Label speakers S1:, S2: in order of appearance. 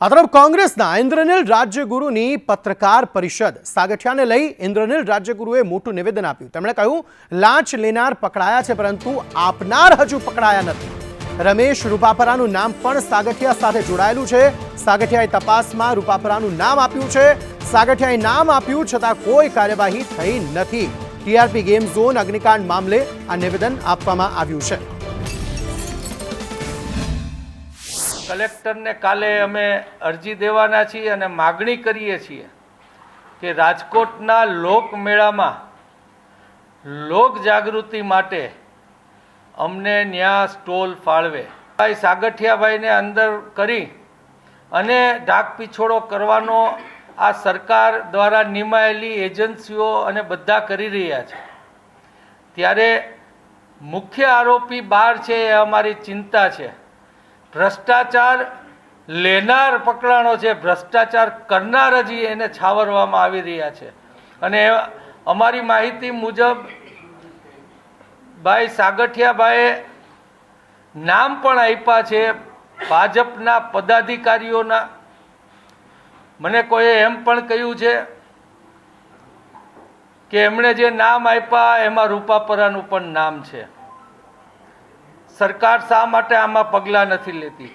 S1: આ તરફ કોંગ્રેસના ઇન્દ્રનીલ રાજ્યગુરુની પત્રકાર પરિષદ સાગઠિયાને લઈ ઇન્દ્રનીલ રાજ્યગુરુએ મોટું નિવેદન આપ્યું. તેમણે કહ્યું, લાંચ લેનાર પકડાયા છે, પરંતુ આપનાર હજુ પકડાયા નથી. રમેશ રૂપાપરાનું નામ પણ સાગઠિયા સાથે જોડાયેલું છે. સાગઠિયાએ તપાસમાં રૂપાપરાનું નામ આપ્યું છે. સાગઠિયાએ નામ આપ્યું છતાં કોઈ કાર્યવાહી થઈ નથી. ટીઆરપી ગેમ ઝોન અગ્નિકાંડ મામલે આ નિવેદન આપવામાં આવ્યું છે.
S2: કલેક્ટરને કાલે અમે અરજી દેવાના છીએ અને માગણી કરીએ છીએ કે રાજકોટના લોકમેળામાં લોક જાગૃતિ માટે અમને ન્યા સ્ટોલ ફાળવે. ભાઈ સાગઠિયાભાઈને અંદર કરી અને ઢાક પીછોડો કરવાનો આ સરકાર દ્વારા નિમાયેલી એજન્સીઓ અને બધા કરી રહ્યા છે. ત્યારે મુખ્ય આરોપી બહાર છે એ અમારી ચિંતા છે. ભ્રષ્ટાચાર લેનાર પકડાણો છે, ભ્રષ્ટાચાર કરનાર જ એને છાવરવામાં આવી રહ્યા છે. અને અમારી માહિતી મુજબ ભાઈ સાગઠિયાભાઈએ નામ પણ આપ્યા છે ભાજપના પદાધિકારીઓના. મને કોઈએ એમ પણ કહ્યું છે કે એમણે જે નામ આપ્યા એમાં રૂપાપરાનું પણ નામ છે. સરકાર શા માટે આમાં પગલાં નથી લેતી?